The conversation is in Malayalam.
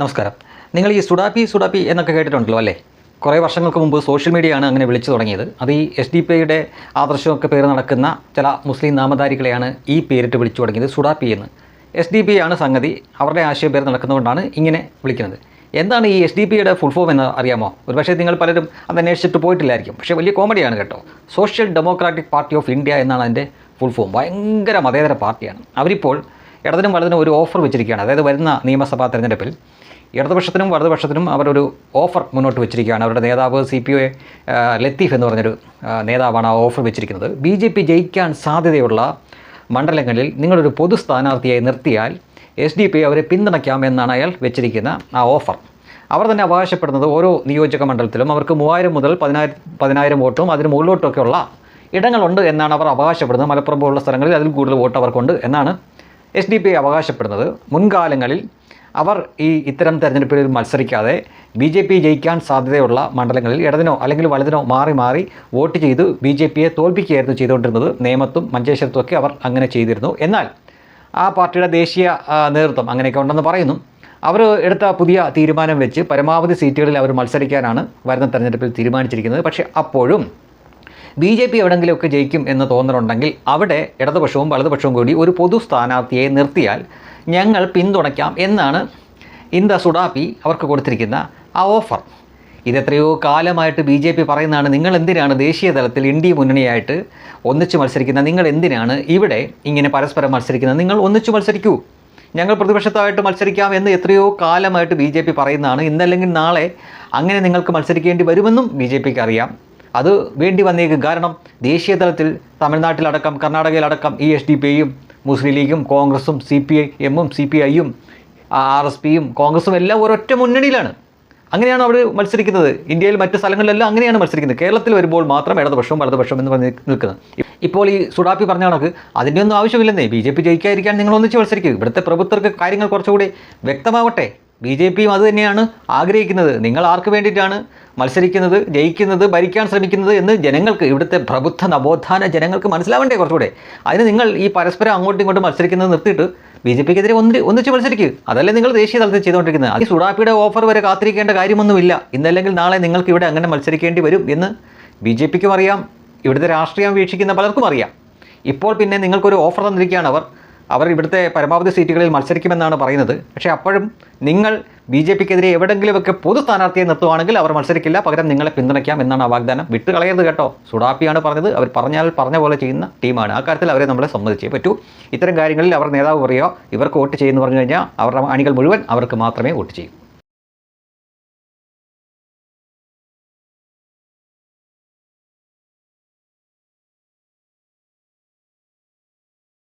നമസ്കാരം. നിങ്ങൾ ഈ സുഡാപ്പി സുഡാപ്പി എന്നൊക്കെ കേട്ടിട്ടുണ്ടല്ലോ അല്ലേ? കുറേ വർഷങ്ങൾക്ക് മുമ്പ് സോഷ്യൽ മീഡിയയാണ് അങ്ങനെ വിളിച്ചു തുടങ്ങിയത്. അത് ഈ എസ് ഡി പി ഐയുടെ ആദർശമൊക്കെ പേര് നടക്കുന്ന ചില മുസ്ലിം നാമധാരികളെയാണ് ഈ പേരിട്ട് വിളിച്ചു തുടങ്ങിയത് സുഡാപ്പി എന്ന്. എസ് ഡി പി ആണ് സംഗതി. അവരുടെ ആശയം പേര് നടക്കുന്നതുകൊണ്ടാണ് ഇങ്ങനെ വിളിക്കുന്നത്. എന്താണ് ഈ എസ് ഡി പിയുടെ ഫുൾ ഫോം എന്ന് അറിയാമോ? ഒരുപക്ഷേ നിങ്ങൾ പലരും അത് അന്വേഷിച്ചിട്ട് പോയിട്ടില്ലായിരിക്കും. പക്ഷേ വലിയ കോമഡിയാണ് കേട്ടോ. Social Democratic Party of India എന്നാണ് അതിന്റെ ഫുൾ ഫോം ഭയങ്കര മതേതര പാർട്ടിയാണ്. അവരിപ്പോൾ ഇടതിനും വലതിനും ഒരു ഓഫർ വെച്ചിരിക്കുകയാണ്. അതായത് വരുന്ന നിയമസഭാ തെരഞ്ഞെടുപ്പിൽ ഇടതുപക്ഷത്തിനും വലതുപക്ഷത്തിനും അവരൊരു ഓഫർ മുന്നോട്ട് വെച്ചിരിക്കുകയാണ്. അവരുടെ നേതാവ് സി പി ഒ ലത്തീഫ് എന്ന് പറഞ്ഞൊരു നേതാവാണ് ആ ഓഫർ വെച്ചിരിക്കുന്നത്. ബി ജെ പി ജയിക്കാൻ സാധ്യതയുള്ള മണ്ഡലങ്ങളിൽ നിങ്ങളൊരു പൊതു സ്ഥാനാർത്ഥിയായി നിർത്തിയാൽ എസ് ഡി പി അവരെ പിന്തുണയ്ക്കാം എന്നാണ് അയാൾ വെച്ചിരിക്കുന്ന ആ ഓഫർ അവർ തന്നെ അവകാശപ്പെടുന്നത് ഓരോ നിയോജക മണ്ഡലത്തിലും അവർക്ക് മൂവായിരം മുതൽ പതിനായിരം പതിനായിരം വോട്ടും അതിന് മുകളിലോട്ടൊക്കെയുള്ള ഇടങ്ങളുണ്ട് എന്നാണ് അവർ അവകാശപ്പെടുന്നത്. മലപ്പുറം പോലുള്ള സ്ഥലങ്ങളിൽ അതിൽ കൂടുതൽ വോട്ട് അവർക്കുണ്ട് എന്നാണ് എസ് ഡി പി അവകാശപ്പെടുന്നത് മുൻകാലങ്ങളിൽ അവർ ഈ ഇത്തരം തെരഞ്ഞെടുപ്പിൽ മത്സരിക്കാതെ ബി ജെ പി ജയിക്കാൻ സാധ്യതയുള്ള മണ്ഡലങ്ങളിൽ ഇടതിനോ അല്ലെങ്കിൽ വലതിനോ മാറി മാറി വോട്ട് ചെയ്ത് ബി ജെ പിയെ തോൽപ്പിക്കുകയായിരുന്നു ചെയ്തുകൊണ്ടിരുന്നത്. നേമത്തും മഞ്ചേശ്വരത്തും ഒക്കെ അവർ അങ്ങനെ ചെയ്തിരുന്നു. എന്നാൽ ആ പാർട്ടിയുടെ ദേശീയ നേതൃത്വം അങ്ങനെയൊക്കെ ഉണ്ടെന്ന് പറയുന്നു. അവർ എടുത്ത പുതിയ തീരുമാനം വെച്ച് പരമാവധി സീറ്റുകളിൽ അവർ മത്സരിക്കാനാണ് വരുന്ന തെരഞ്ഞെടുപ്പിൽ തീരുമാനിച്ചിരിക്കുന്നത്. പക്ഷേ അപ്പോഴും ബി ജെ പി എവിടെങ്കിലുമൊക്കെ ജയിക്കും എന്ന് തോന്നുന്നുണ്ടെങ്കിൽ അവിടെ ഇടതുപക്ഷവും വലതുപക്ഷവും കൂടി ഒരു പൊതു സ്ഥാനാർത്ഥിയെ നിർത്തിയാൽ ഞങ്ങൾ പിന്തുണയ്ക്കാം എന്നാണ് ഇന്ത സുഡാപ്പി അവർക്ക് കൊടുത്തിരിക്കുന്ന ആ ഓഫർ. ഇതെത്രയോ കാലമായിട്ട് ബി ജെ പി പറയുന്നതാണ് നിങ്ങൾ എന്തിനാണ് ദേശീയ തലത്തിൽ ഇന്ത്യ മുന്നണിയായിട്ട് ഒന്നിച്ച് മത്സരിക്കുന്ന? നിങ്ങൾ എന്തിനാണ് ഇവിടെ ഇങ്ങനെ പരസ്പരം മത്സരിക്കുന്നത് നിങ്ങൾ ഒന്നിച്ച് മത്സരിക്കൂ. ഞങ്ങൾ പ്രതിപക്ഷത്തായിട്ട് മത്സരിക്കാം എന്ന് എത്രയോ കാലമായിട്ട് ബി ജെ പി പറയുന്നതാണ്. ഇന്നല്ലെങ്കിൽ നാളെ അങ്ങനെ നിങ്ങൾക്ക് മത്സരിക്കേണ്ടി വരുമെന്നും ബി ജെ പിക്ക് അറിയാം. അത് വേണ്ടി വന്നേക്കും. കാരണം ദേശീയ തലത്തിൽ തമിഴ്നാട്ടിലടക്കം കർണാടകയിലടക്കം ഈ എസ് ഡി പി ഐയും മുസ്ലിം ലീഗും കോൺഗ്രസും സി പി ഐ എമ്മും സി പി ഐയും ആർ എസ് പിയും കോൺഗ്രസും എല്ലാം ഒരൊറ്റ മുന്നണിയിലാണ്. അങ്ങനെയാണ് അവർ മത്സരിക്കുന്നത്. ഇന്ത്യയിൽ മറ്റ് സ്ഥലങ്ങളിലെല്ലാം അങ്ങനെയാണ് മത്സരിക്കുന്നത്. കേരളത്തിൽ വരുമ്പോൾ മാത്രം ഇടതുപക്ഷവും വലതുപക്ഷവും എന്ന് പറഞ്ഞ് നിൽക്കുന്നത്. ഇപ്പോൾ ഈ സുഡാപ്പി പറഞ്ഞ കണക്ക് അതിന്റെ ഒന്നും ആവശ്യമില്ലെന്നേ. ബി ജെ പി ജയിക്കാതിരിക്കാൻ നിങ്ങൾ ഒന്നിച്ച് മത്സരിക്കുക ഇവിടുത്തെ പ്രഭുത്വർക്ക് കാര്യങ്ങൾ കുറച്ചുകൂടി വ്യക്തമാവട്ടെ. ബി ജെ പിയും അത് തന്നെയാണ് ആഗ്രഹിക്കുന്നത്. നിങ്ങൾ ആർക്ക് വേണ്ടിയിട്ടാണ് മത്സരിക്കുന്നത് ജയിക്കുന്നത് ഭരിക്കാൻ ശ്രമിക്കുന്നത് എന്ന് ജനങ്ങൾക്ക് ഇവിടുത്തെ പ്രബുദ്ധ നവോത്ഥാന ജനങ്ങൾക്ക് മനസ്സിലാവണ്ടേ കുറച്ചുകൂടെ? അതിന് നിങ്ങൾ ഈ പരസ്പരം അങ്ങോട്ടും ഇങ്ങോട്ടും മത്സരിക്കുന്നത് നിർത്തിയിട്ട് ബി ജെ പിക്കെതിരെ ഒന്ന് ഒന്നിച്ച് മത്സരിക്കുക അതല്ലേ നിങ്ങൾ ദേശീയ തലത്തിൽ ചെയ്തുകൊണ്ടിരിക്കുന്നത്. ഈ സുഡാപ്പിയുടെ ഓഫർ വരെ കാത്തിരിക്കേണ്ട കാര്യമൊന്നുമില്ല. ഇന്നല്ലെങ്കിൽ നാളെ നിങ്ങൾക്ക് ഇവിടെ അങ്ങനെ മത്സരിക്കേണ്ടി വരും എന്ന് ബി ജെ പിക്കും അറിയാം. ഇവിടുത്തെ രാഷ്ട്രീയം വീക്ഷിക്കുന്ന പലർക്കും അറിയാം. ഇപ്പോൾ പിന്നെ നിങ്ങൾക്കൊരു ഓഫർ തന്നിരിക്കുകയാണ് അവർ. അവർ ഇവിടുത്തെ പരമാവധി സീറ്റുകളിൽ മത്സരിക്കുമെന്നാണ് പറയുന്നത്. പക്ഷേ അപ്പോഴും നിങ്ങൾ ബി ജെ പിക്കെതിരെ എവിടെയെങ്കിലുമൊക്കെ പൊതു സ്ഥാനാർത്ഥിയെ നിർത്തുവാണെങ്കിൽ അവർ മത്സരിക്കില്ല. പകരം നിങ്ങളെ പിന്തുണയ്ക്കാം എന്നാണ് ആ വാഗ്ദാനം. വിട്ട് കളയരുത് കേട്ടോ. സുഡാപ്പിയാണ് പറഞ്ഞത്. അവർ പറഞ്ഞാൽ പറഞ്ഞ പോലെ ചെയ്യുന്ന ടീമാണ്. ആ കാര്യത്തിൽ അവരെ നമ്മളെ സമ്മതിച്ചേ പറ്റൂ. ഇത്തരം കാര്യങ്ങളിൽ അവർ നേതാവ് പറയുക ഇവർക്ക് വോട്ട് ചെയ്യുമെന്ന് പറഞ്ഞു കഴിഞ്ഞാൽ അവരുടെ അണികൾ മുഴുവൻ അവർക്ക് മാത്രമേ വോട്ട് ചെയ്യൂ.